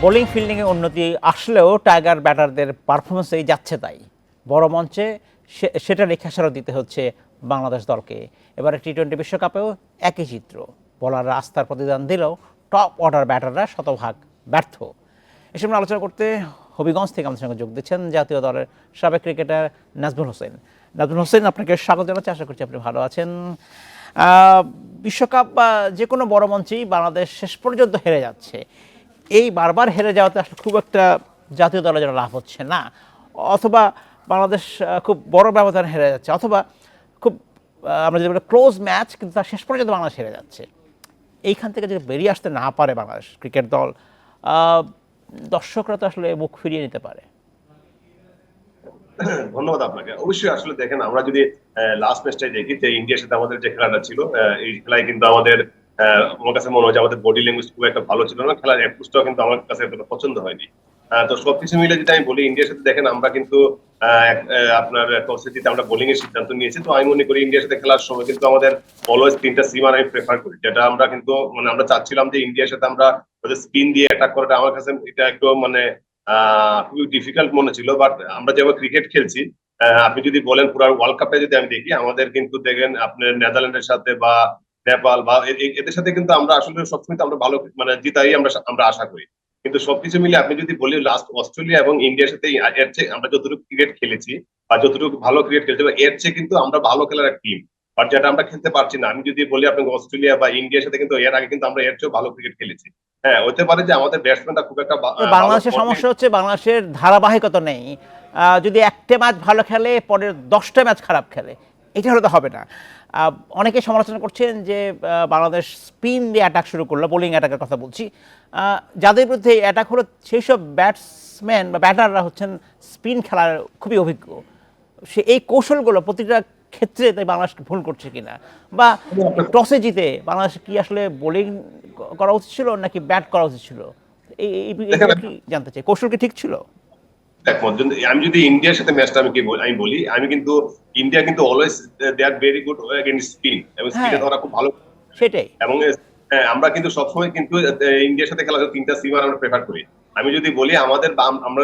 Bowling ফিল্ডিংয়ে উন্নতি আসলেও tiger ব্যাটারদের পারফরমেন্সেই যাচ্ছে তাই। বড় মঞ্চে সে- সেটারই খেসারত দিতে হচ্ছে বাংলাদেশ দলকে। এবারে টি টোয়েন্টি বিশ্বকাপেও একই চিত্র। বলাররা আস্থার প্রতিদান দিলেও টপ অর্ডার ব্যাটাররা শতভাগ ব্যর্থ। এসব আলোচনা করতে হবিগঞ্জ থেকে আমাদের সঙ্গে যোগ দিচ্ছেন জাতীয় দলের সাবেক ক্রিকেটার নাজমুল হোসেন। নাজমুল হোসেন, আপনাকে স্বাগত জানাচ্ছি। আশা করছি আপনি ভালো আছেন। বিশ্বকাপ বা যে কোনো বড় মঞ্চেই বাংলাদেশ শেষ পর্যন্ত হেরে যাচ্ছে। এই বারবার হেরে যাওয়াতে আসলে খুব একটা জাতীয় দলের জন্য লাভ হচ্ছে না। অথবা বাংলাদেশ খুব বড় ব্যবধানে হেরে যাচ্ছে। অথবা খুব আমরা যদি ক্লোজ ম্যাচ কিন্তু তার শেষ পর্যন্ত বাংলাদেশ হেরে যাচ্ছে। এইখান থেকে যদি বেরিয়ে আসতে না পারে বাংলাদেশ ক্রিকেট দল দর্শকরা তো আসলে মুখ ফিরিয়ে নিতে পারে। ধন্যবাদ আপনাকে। অবশ্যই আসলে দেখেন, আমরা যদি লাস্ট ম্যাচটাই দেখি, যে ইন্ডিয়ার সাথে আমাদের যে খেলাটা ছিল এই খেলায় কিন্তু আমাদের আমার কাছে মনে হয় যে আমাদের বডি ল্যাঙ্গুয়েজ খুব একটা ভালো ছিল না। খেলার অ্যাপ্রোচটাও কিন্তু আমার কাছে এতটা পছন্দ হয়নি। তো সবকিছু মিলে যদি আমি বলি ইন্ডিয়ার সাথে দেখেন, আমরা কিন্তু আপনার টসে জিতে আমরা বোলিং এর সিদ্ধান্ত নিয়েছি। তো আমি মনে করি ইন্ডিয়ার সাথে খেলার সময় কিন্তু আমাদের অলওয়েজ তিনটা সিমার আমি প্রেফার করি, যেটা আমরা কিন্তু মানে আমরা চাচ্ছিলাম যে ইন্ডিয়ার সাথে আমরা স্পিন দিয়ে অ্যাটাক করাটা আমার কাছে এটা একটু মানে খুবই ডিফিকাল্ট মনে ছিল। বাট আমরা যেভাবে ক্রিকেট খেলছি আপনি যদি বলেন পুরো ওয়ার্ল্ড কাপে যদি আমি দেখি, আমাদের কিন্তু দেখেন, আপনার নেদারল্যান্ডের সাথে বা নেপাল বা এদের সাথে কিন্তু আমরা আসলে সবসময় আমরা ভালো মানে জিতাই আমরা আমরা আশা করি। কিন্তু সবকিছু মিলে আপনি যদি বলি লাস্ট অস্ট্রেলিয়া এবং ইন্ডিয়ার সাথে এর চেয়ে আমরা যতটুকু ক্রিকেট খেলেছি বা যতটুকু ভালো ক্রিকেট খেলছি বা এর চেয়ে কিন্তু আমরা ভালো খেলার এক টিম বাট যেটা আমরা খেলতে পারছি না আমি যদি বলি আপনাকে অস্ট্রেলিয়া বা ইন্ডিয়ার সাথে কিন্তু এর আগে কিন্তু আমরা এর চেয়েও ভালো ক্রিকেট খেলেছি। হ্যাঁ হতে পারে যে আমাদের ব্যাটসম্যানটা খুব একটা বাংলাদেশের সমস্যা হচ্ছে বাংলাদেশের ধারাবাহিকতা নেই। যদি একটা ম্যাচ ভালো খেলে পরের দশটা ম্যাচ খারাপ খেলে। এটা হলে তো হবে না। অনেকে সমালোচনা করছেন যে বাংলাদেশ স্পিন দিয়ে অ্যাটাক শুরু করল বোলিং অ্যাটাকের কথা বলছি। যাদের বিরুদ্ধে অ্যাটাক হলো সেই সব ব্যাটসম্যান বা ব্যাটাররা হচ্ছেন স্পিন খেলার খুবই অভিজ্ঞ। সে এই কৌশলগুলো প্রতিটা ক্ষেত্রে তাই বাংলাদেশ ভুল করছে কিনা? বা টসে জিতে বাংলাদেশ কি আসলে বোলিং করা উচিত ছিল নাকি ব্যাট করা উচিত ছিল? এই জানতে চাই? কৌশল কি ঠিক ছিল? আমি যদি ইন্ডিয়ার সাথে ম্যাচটা আমি আমি বলি আমি কিন্তু ইন্ডিয়া কিন্তু always they are very good against spin এবং স্পিনে হ্যাঁ। ধরা খুব ভালো। সেটাই। এবং হ্যাঁ, আমরা কিন্তু সবসময় কিন্তু ইন্ডিয়ার সাথে খেলা তিনটা সিমার আমরা প্রেফার করি। আমি যদি বলি আমাদের আমরা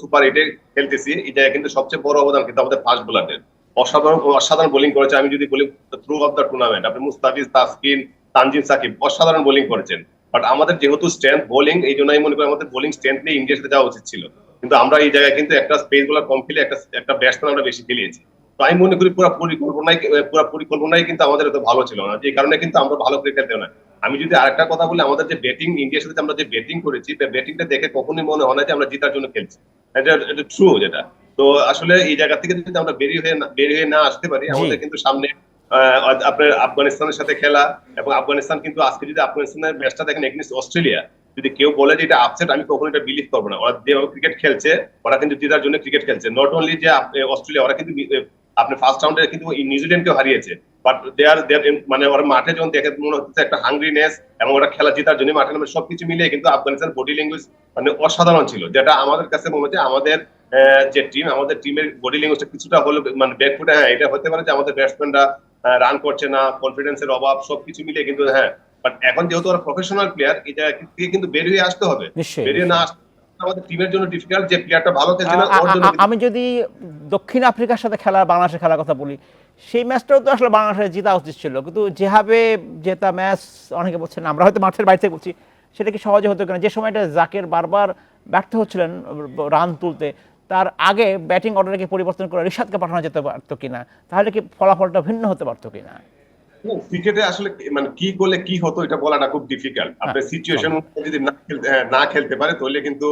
সুপার এইটে খেলতেছি এটা কিন্তু সবচেয়ে বড় অবদান কিন্তু আমাদের ফাস্ট বোলারদের অসাধারণ অসাধারণ বোলিং করেছে। আমি যদি বলি থ্রু অফ দ্য টুর্নামেন্ট আপনি মুস্তাফিজ তাসকিন তানজিম সাকিব অসাধারণ বোলিং করেছেন। বাট আমাদের যেহেতু স্ট্রেংথ বোলিং এই জন্য আমি মনে করি আমাদের বোলিং স্ট্রেংথ নিয়ে ইন্ডিয়ার সাথে যাওয়া উচিত ছিল। কিন্তু আমরা এই জায়গায় কিন্তু একটা স্পেস বোলার কম খেলে একটা একটা ব্যাটসম্যান আমরা বেশি খেলিয়েছি তো আমি মনে করি পুরো পরিকল্পনাই পুরো পরিকল্পনাই কিন্তু আমাদের এত ভালো ছিল না। যে কারণে কিন্তু আমরা ভালো ক্রিকেট খেলতে না। আমি যদি আরেকটা কথা বলি আমাদের যে ব্যাটিং ইন্ডিয়ার সাথে আমরা যে ব্যাটিং করেছি ব্যাটিংটা দেখে কখনোই মনে হয় না যে আমরা জেতার জন্য খেলছি। এটা এটা ট্রু যেটা। তো আসলে এই জায়গা থেকে যদি আমরা বেরিয়ে হয়ে না- বেরিয়ে না আসতে পারি আমাদের কিন্তু সামনে আহ, আপনার আফগানিস্তানের সাথে খেলা এবং আফগানিস্তান কিন্তু আজকে যদি আফগানিস্তানের ম্যাচটা দেখেন এগেন্স্ট অস্ট্রেলিয়া যদি কেউ বলে যে এটা আপসেট আমি কখনো এটা বিলিভ করব না। ওরা যেভাবে ক্রিকেট খেলছে, ওরা কিন্তু জেতার জন্য ক্রিকেট খেলছে। নট অনলি যে অস্ট্রেলিয়া ওরা কিন্তু আপনি ফার্স্ট রাউন্ডে কিন্তু নিউজিল্যান্ডকেও হারিয়েছে। বাট দে আর মানে ওরা মাঠে যখন দেখে মনে হচ্ছে একটা হাঙ্গ্রিনেস এবং ওরা খেলা জেতার জন্য মাঠে নামে, সবকিছু মিলিয়ে কিন্তু আফগানিস্তান বডি ল্যাঙ্গুয়েজ মানে অসাধারণ ছিল। যেটা আমাদের কাছে মনে হচ্ছে আমাদের যে টিম আমাদের টিমের বডি ল্যাঙ্গুয়েজটা কিছুটা হলো মানে ব্যাকফুটে হ্যাঁ এটা হতে পারে যে আমাদের ব্যাটসম্যানরা রান করছে না কনফিডেন্সের অভাব, সবকিছু মিলিয়ে কিন্তু হ্যাঁ বাট এখন যেহেতু ওরা প্রফেশনাল প্লেয়ার এটা থেকে কিন্তু বেরিয়ে আসতে হবে। বেরিয়ে না আসতে আমাদের টিমের জন্য ডিফিকাল্ট যে প্লেয়ারটা ভালো খেলছে না ওর জন্য আমি যদি দক্ষিণ আফ্রিকার সাথে খেলা বাংলাদেশের খেলার কথা বলি সেই ম্যাচটাও তো আসলে বাংলাদেশের জেতা উচিত ছিল। কিন্তু যেভাবে জেতা ম্যাচ অনেকে বলছেন আমরা হয়তো মাঠের বাইরে থেকে বলছি সেটা কি সহজে হতো কিনা? যে সময়টা জাকের বারবার ব্যর্থ হচ্ছিলেন রান তুলতে তার আগে ব্যাটিং অর্ডারকে পরিবর্তন করে রিশাদকে পাঠানো যেতে পারতো কিনা? তাহলে কি ফলাফলটা ভিন্ন হতে পারতো কিনা? ক্রিকেটে আসলে মানে কি করলে কি হতো এটা বলাটা খুব ডিফিকাল্ট আপনার সিচুয়েশন যদি না খেলতে হ্যাঁ, না খেলতে পারে তাহলে কিন্তু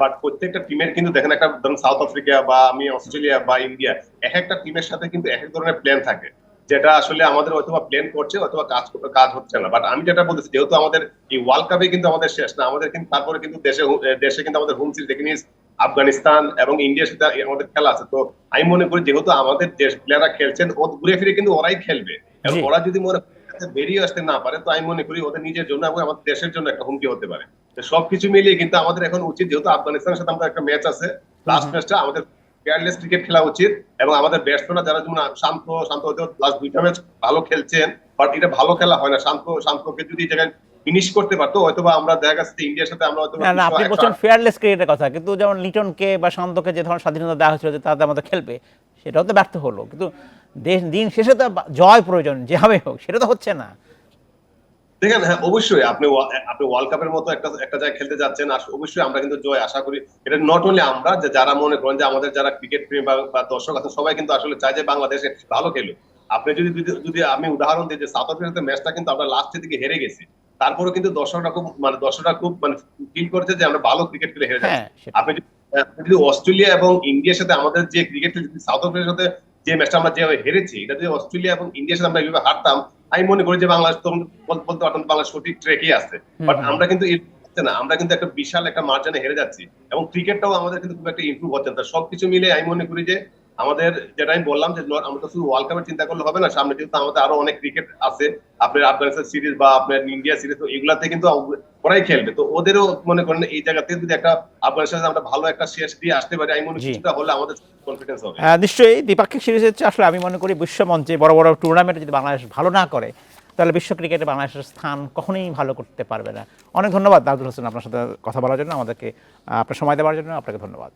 বাট প্রত্যেকটা টিমের কিন্তু দেখেন একটা ধরুন সাউথ আফ্রিকা বা আমি অস্ট্রেলিয়া বা ইন্ডিয়া এক একটা টিমের সাথে কিন্তু এক এক ধরনের প্ল্যান থাকে। যেটা আসলে আমাদের অথবা প্ল্যান করছে অথবা কাজ করতে কাজ হচ্ছে না। বাট আমি যেটা বলতেছি যেহেতু আমাদের এই ওয়ার্ল্ড কাপে কিন্তু আমাদের শেষ না আমাদের কিন্তু তারপরে কিন্তু দেশে দেশে কিন্তু আমাদের হোম সিরিজ দেখে নিস আফগানিস্তান এবং ইন্ডিয়ার সাথে আমাদের খেলা আছে। তো আমি মনে করি যেহেতু আমাদের দেশ প্লেয়াররা খেলছেন ও ঘুরে ফিরে কিন্তু ওরাই খেলবে। এবং ওরা যদি মনে বেরিয়ে আসতে না পারে তো আমি মনে করি ওদের নিজের জন্য এবং আমাদের দেশের জন্য একটা হুমকি হতে পারে। সবকিছু মিলিয়ে কিন্তু আমাদের এখন উচিত যেহেতু আফগানিস্তানের সাথে আমাদের একটা ম্যাচ আছে লাস্ট ম্যাচটা আমাদের কেয়ারলেস ক্রিকেট খেলা উচিত এবং আমাদের ব্যাটসম্যানরা যারা যেমন শান্ত শান্ত লাস্ট দুইটা ম্যাচ ভালো খেলছেন বাট এটা ভালো খেলা হয় না। শান্ত শান্তকে যদি জায়গায় ফিনিশ করতে পারতো হয়তো বা আমরা দেখা গেছে ইন্ডিয়ার সাথে আমরা হয়তো না আপনি বলছেন ফেয়ারলেস ক্রিকেটের কথা কিন্তু যেমন লিটনকে বা শান্তকে যে ধরনের স্বাধীনতা দেওয়া হয়েছিল যে তাদের মধ্যে খেলবে সেটাও তো ব্যর্থ হলো। কিন্তু দেশ দিন শেষে তো জয় প্রয়োজন যেভাবে হোক সেটা তো হচ্ছে না। দেখেন হ্যাঁ অবশ্যই আপনি আপনি ওয়ার্ল্ড কাপের মতো একটা একটা জায়গায় খেলতে যাচ্ছেন আর অবশ্যই আমরা কিন্তু জয় আশা করি। এটা নট অনলি আমরা যে যারা মনে করেন যে আমাদের যারা ক্রিকেট প্রেমী বা দর্শক আছেন সবাই কিন্তু আসলে চায় যে বাংলাদেশ ভালো খেলুক। আপনি যদি যদি- আমি উদাহরণ দিই যে সাউথ আফ্রিকার সাথে ম্যাচটা কিন্তু আমরা লাস্টের দিকে হেরে গেছি। তারপরেও কিন্তু দর্শকরা খুব মানে দর্শকরা খুব মানে ফিল করছে যে আমরা ভালো ক্রিকেট খেলে হেরে যাচ্ছি। হ্যাঁ আপনি যদি অস্ট্রেলিয়া এবং ইন্ডিয়ার সাথে আমাদের যে ক্রিকেট যদি সাউথ আফ্রিকার সাথে যে ম্যাচটা আমরা যেভাবে হেরেছি এটা যদি অস্ট্রেলিয়া এবং ইন্ডিয়ার সাথে আমরা এইভাবে হারতাম আমি মনে করি যে বাংলাদেশ তখন বল- বলতে পারতাম বাংলাদেশ সঠিক ট্রেকে আছে। বাট আমরা কিন্তু না আমরা কিন্তু একটা বিশাল একটা মার্জানে হেরে যাচ্ছি। এবং ক্রিকেটটাও আমাদের কিন্তু খুব একটা ইম্প্রুভ হচ্ছে না। সবকিছু মিলে আমি মনে করি যে আমাদের যেটা আমি বললাম যে আমরা তো শুধু ওয়ার্ল্ড কাপের চিন্তা করলে হবে না সামনে কিন্তু আমাদের আরও অনেক ক্রিকেট আছে। আপনার আফগানিস্তান সিরিজ বা আপনার ইন্ডিয়া সিরিজ তো এগুলাতে কিন্তু ওরাই খেলবে। তো ওদেরও মনে করেন এই জায়গা থেকে যদি একটা আফগানিস্তানের সাথে আমরা ভালো একটা শেষ দিয়ে আসতে পারি আমি মনে। কিছুটা হলে আমাদের কনফিডেন্স হবে। আহ, নিশ্চয়ই দ্বিপাক্ষিক সিরিজের চেয়ে আসলে আমি মনে করি বিশ্বমঞ্চে বড় বড় টুর্নামেন্টে যদি বাংলাদেশ ভালো না করে তাহলে বিশ্ব ক্রিকেটে বাংলাদেশের স্থান কখনোই ভালো করতে পারবে না। অনেক ধন্যবাদ দাউদুল হোসেন আপনার সাথে কথা বলার জন্য আমাদেরকে আপনার সময় দেওয়ার জন্য আপনাকে ধন্যবাদ।